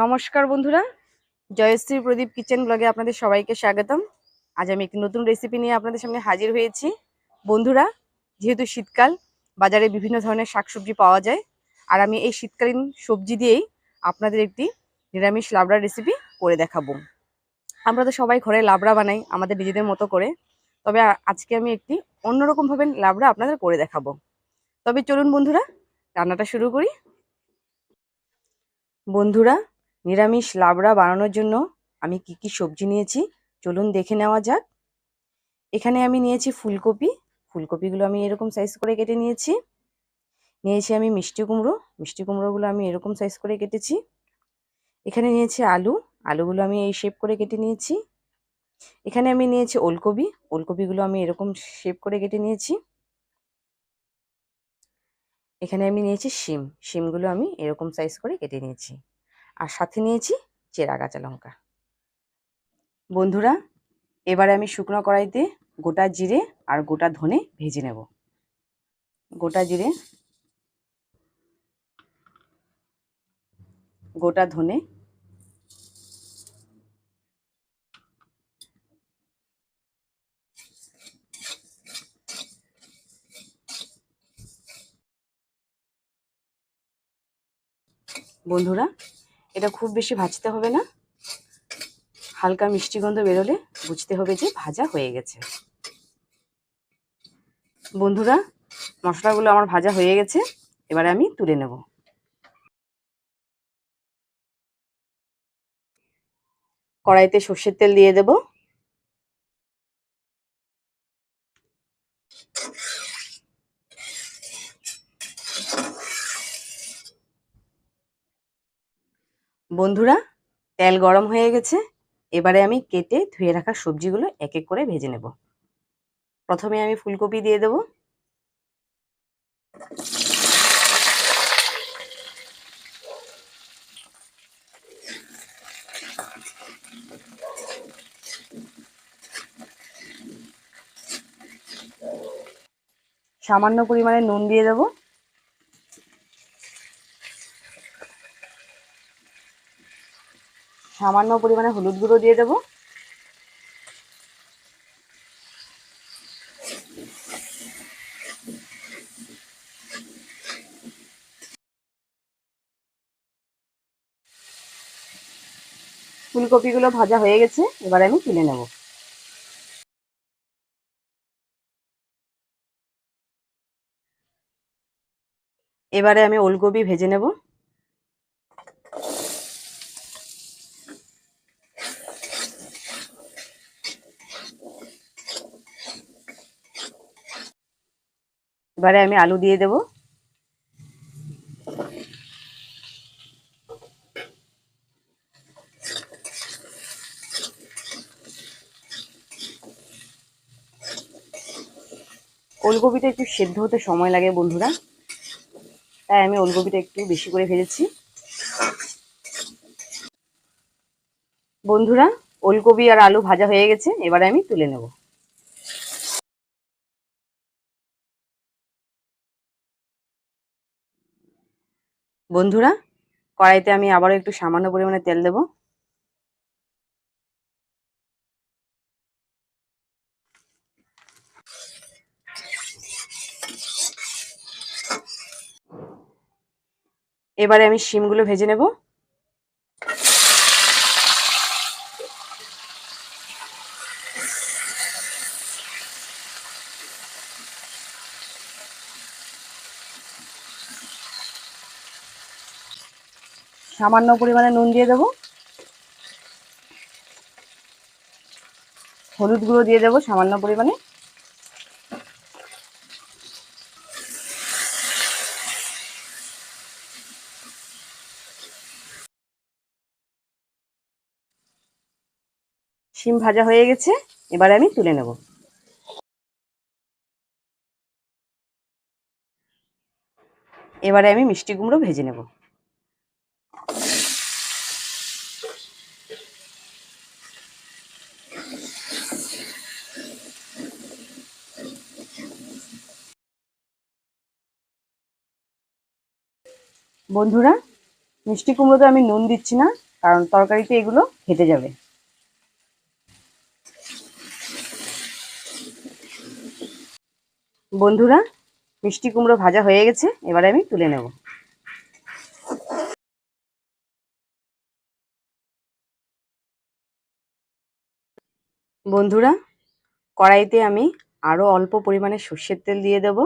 নমস্কার বন্ধুরা, জয়শ্রী প্রদীপ কিচেন ব্লগে আপনাদের সবাইকে স্বাগতম। আজ আমি একটি নতুন রেসিপি নিয়ে আপনাদের সামনে হাজির হয়েছি। বন্ধুরা, যেহেতু শীতকাল, বাজারে বিভিন্ন ধরনের শাকসবজি পাওয়া যায়, আর আমি এই শীতকালীন সবজি দিয়েই আপনাদের একটি নিরামিষ লাবড়ার রেসিপি করে দেখাবো। আমরা তো সবাই ঘরে লাবড়া বানাই, আমাদের নিজেদের মতো করে। তবে আজকে আমি একটি অন্যরকমভাবে লাবড়া আপনাদের করে দেখাবো। তবে চলুন বন্ধুরা, রান্নাটা শুরু করি। বন্ধুরা নিরামিষ লাবড়া বানানোর জন্য আমি কি কি সবজি নিয়েছি? চলুন দেখে নেওয়া যাক। এখানে আমি নিয়েছি ফুলকপি। ফুলকপিগুলো আমি এরকম সাইজ করে কেটে নিয়েছি। নিয়েছি আমি মিষ্টি কুমড়ো। মিষ্টি কুমড়োগুলো আমি এরকম সাইজ করে কেটেছি। এখানে নিয়েছি আলু। আলুগুলো আমি এই শেপ করে কেটে নিয়েছি। এখানে আমি নিয়েছি ওলকপি। ওলকপিগুলো আমি এরকম শেপ করে কেটে নিয়েছি। এখানে আমি নিয়েছি শিম। শিমগুলো আমি এরকম সাইজ করে কেটে নিয়েছি। আর সাথে নিয়েছি চেরা কাঁচা লঙ্কা। বন্ধুরা, এবারে আমি শুকনো কড়াইতে গোটা জিরে আর গোটা ধনে ভেজে নেব। গোটা জিরে, গোটা ধনে, বন্ধুরা এটা খুব বেশি ভাজতে হবে না। হালকা মিষ্টি গন্ধ বেরোলে বুঝতে হবে যে ভাজা হয়ে গেছে। বন্ধুরা, মশলাগুলো আমার ভাজা হয়ে গেছে, এবারে আমি তুলে নেব। কড়াইতে সর্ষের তেল দিয়ে দেব। বন্ধুরা, তেল গরম হয়ে গেছে। এবারে আমি কেটে ধুয়ে রাখা সবজিগুলো এক এক করে ভেজে নেব। প্রথমে আমি ফুলকপি দিয়ে দেব। সামান্য পরিমাণে নুন দিয়ে দেবো। সামান্য পরিমাণে হলুদ গুঁড়ো দিয়ে দেবো। ফুলকপিগুলো ভাজা হয়ে গেছে, এবার আমি তুলে নেব। এবারে আমি ওলকপি ভেজে নেব। এবারে আমি আলু দিয়ে দেব। ওলকপিটা একটু সেদ্ধ হতে সময় লাগে বন্ধুরা। তাই আমি ওলকপিটা একটু বেশি করে ভেজেছি। বন্ধুরা, ওলকপি আর আলু ভাজা হয়ে গেছে, এবারে আমি তুলে নেব। বন্ধুরা কড়াইতে আমি আবারও একটু সামান্য পরিমাণে তেল দেব। এবারে আমি শিমগুলো ভেজে নেব। সামান্য পরিমাণে নুন দিয়ে দেবো। হলুদ গুঁড়ো দিয়ে দেবো সামান্য পরিমাণে। শিম ভাজা হয়ে গেছে, এবারে আমি তুলে নেব। এবারে আমি মিষ্টি কুমড়ো ভেজে নেব। বন্ধুরা, মিষ্টি কুমড়োতে আমি নুন দিচ্ছি না, কারণ তরকারিতে এগুলো ঘেটে যাবে। বন্ধুরা, মিষ্টি কুমড়ো ভাজা হয়ে গেছে, এবারে আমি তুলে নেব। বন্ধুরা, কড়াইতে আমি আরও অল্প পরিমাণে সর্ষের তেল দিয়ে দেব।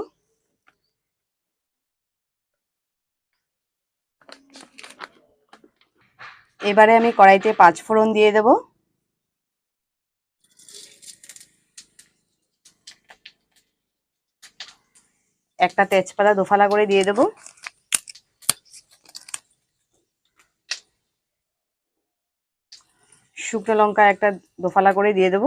এবারে আমি কড়াইতে পাঁচ ফোড়ন দিয়ে দেব। একটা তেজপাতা দোফালা করে দিয়ে দেব। শুকনো লঙ্কা একটা দোফালা করে দিয়ে দেব।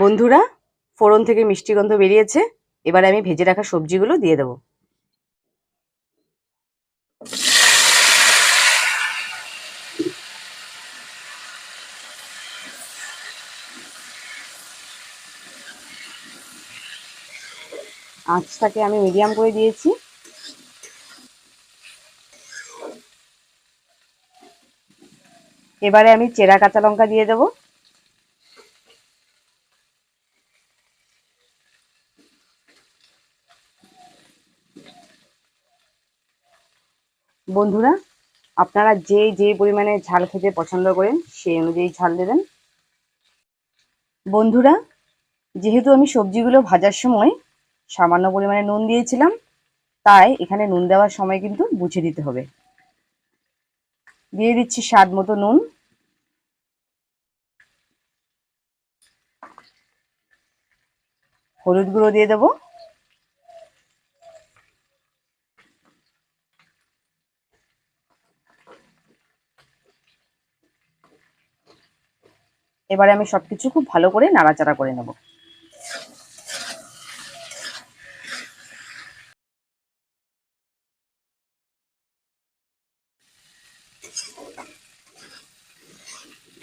বন্ধুরা, ফোড়ন থেকে মিষ্টি গন্ধ বেরিয়েছে। এবারে আমি ভেজে রাখা সবজিগুলো দিয়ে দেবো। আঁচটাকে আমি মিডিয়াম করে দিয়েছি। এবারে আমি চেরা কাঁচা লঙ্কা দিয়ে দেবো। বন্ধুরা, আপনারা যে যে পরিমাণে ঝাল খেতে পছন্দ করেন, সেই অনুযায়ী ঝাল দেবেন। বন্ধুরা, যেহেতু আমি সবজিগুলো ভাজার সময় সামান্য পরিমাণে নুন দিয়েছিলাম, তাই এখানে নুন দেওয়ার সময় কিন্তু বুঝে দিতে হবে। দিয়ে দিচ্ছি স্বাদ মতো নুন। হলুদ গুঁড়ো দিয়ে দেবো। এবারে আমি সবকিছু খুব ভালো করে নাড়াচাড়া করে নেব।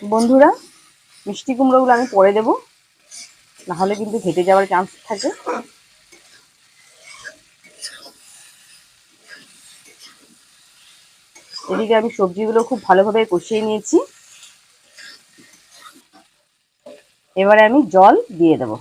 বন্ধুরা, মিষ্টি কুমড়োগুলো আমি পরে দেব, নাহলে কিন্তু ঘেটে যাওয়ার চান্স থাকে। এদিকে আমি সবজিগুলো খুব ভালোভাবে কষিয়ে নিয়েছি। এবারে আমি জল দিয়ে দেব।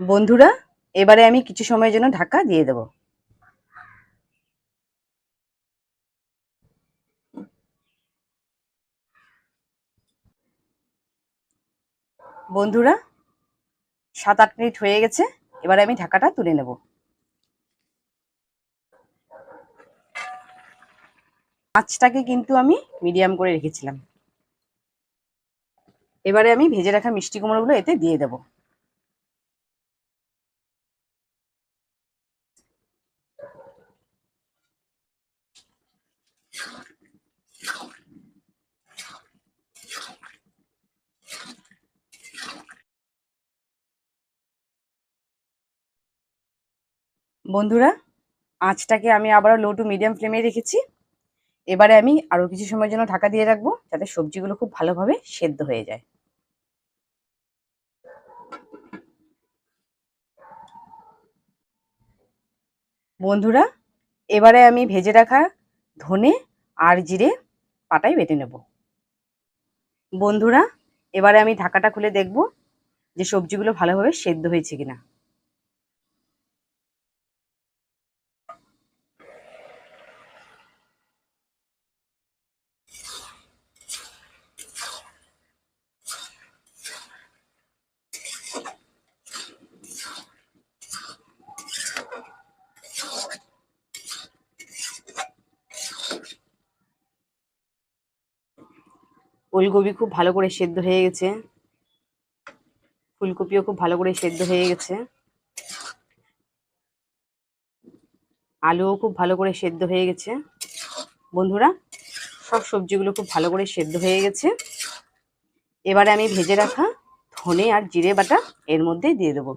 বন্ধুরা এবারে আমি কিছু সময়ের জন্য ঢাকা দিয়ে দেব। বন্ধুরা সাত আট মিনিট হয়ে গেছে, এবারে আমি ঢাকাটা তুলে নেব। মাছটাকে কিন্তু আমি মিডিয়াম করে রেখেছিলাম। এবারে আমি ভেজে রাখা মিষ্টি কুমড়োগুলো এতে দিয়ে দেব। বন্ধুরা, আঁচটাকে আমি আবারও লো টু মিডিয়াম ফ্লেমে রেখেছি। এবারে আমি আরও কিছু সময়ের জন্য ঢাকা দিয়ে রাখব, যাতে সবজিগুলো খুব ভালোভাবে সেদ্ধ হয়ে যায়। বন্ধুরা, এবারে আমি ভেজে রাখা ধনে আর জিরে পাটায় বেটে নেব। বন্ধুরা, এবারে আমি ঢাকাটা খুলে দেখব যে সবজিগুলো ভালোভাবে সেদ্ধ হয়েছে কিনা। ওলকপি খুব ভালো করে সেদ্ধ হয়ে গেছে। ফুলকপিও খুব ভালো করে সেদ্ধ হয়ে গেছে। আলুও খুব ভালো করে সেদ্ধ হয়ে গেছে। বন্ধুরা, সব সবজিগুলো খুব ভালো করে সেদ্ধ হয়ে গেছে। এবারে আমি ভেজে রাখা ধনে আর জিরে বাটা এর মধ্যে দিয়ে দেবো।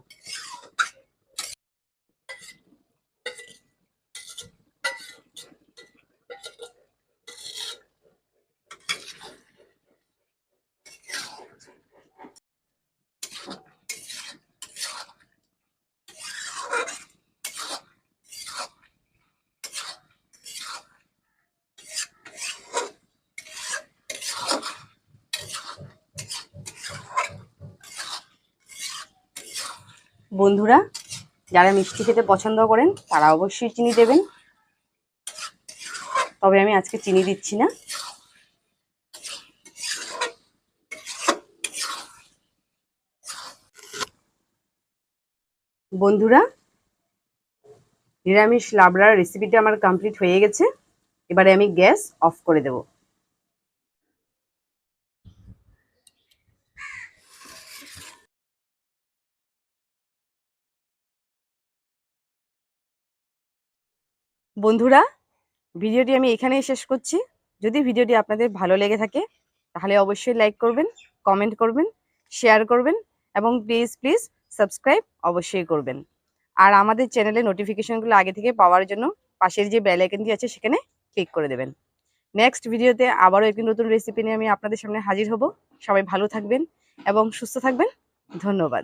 বন্ধুরা, যারা মিষ্টি খেতে পছন্দ করেন, তারা অবশ্যই চিনি দেবেন। তবে আমি আজকে চিনি দিচ্ছি না। বন্ধুরা, নিরামিষ লাবড়ার রেসিপিটা আমার কমপ্লিট হয়ে গেছে। এবারে আমি গ্যাস অফ করে দেব। বন্ধুরা, ভিডিওটি আমি এখানেই শেষ করছি। যদি ভিডিওটি আপনাদের ভালো লেগে থাকে, তাহলে অবশ্যই লাইক করবেন, কমেন্ট করবেন, শেয়ার করবেন এবং প্লিজ প্লিজ সাবস্ক্রাইব অবশ্যই করবেন। আর আমাদের চ্যানেলে নোটিফিকেশনগুলো আগে থেকে পাওয়ার জন্য পাশের যে বেল আছে সেখানে ক্লিক করে দেবেন। নেক্সট ভিডিওতে আবারও একটি নতুন রেসিপি নিয়ে আমি আপনাদের সামনে হাজির হব। সবাই ভালো থাকবেন এবং সুস্থ থাকবেন। ধন্যবাদ।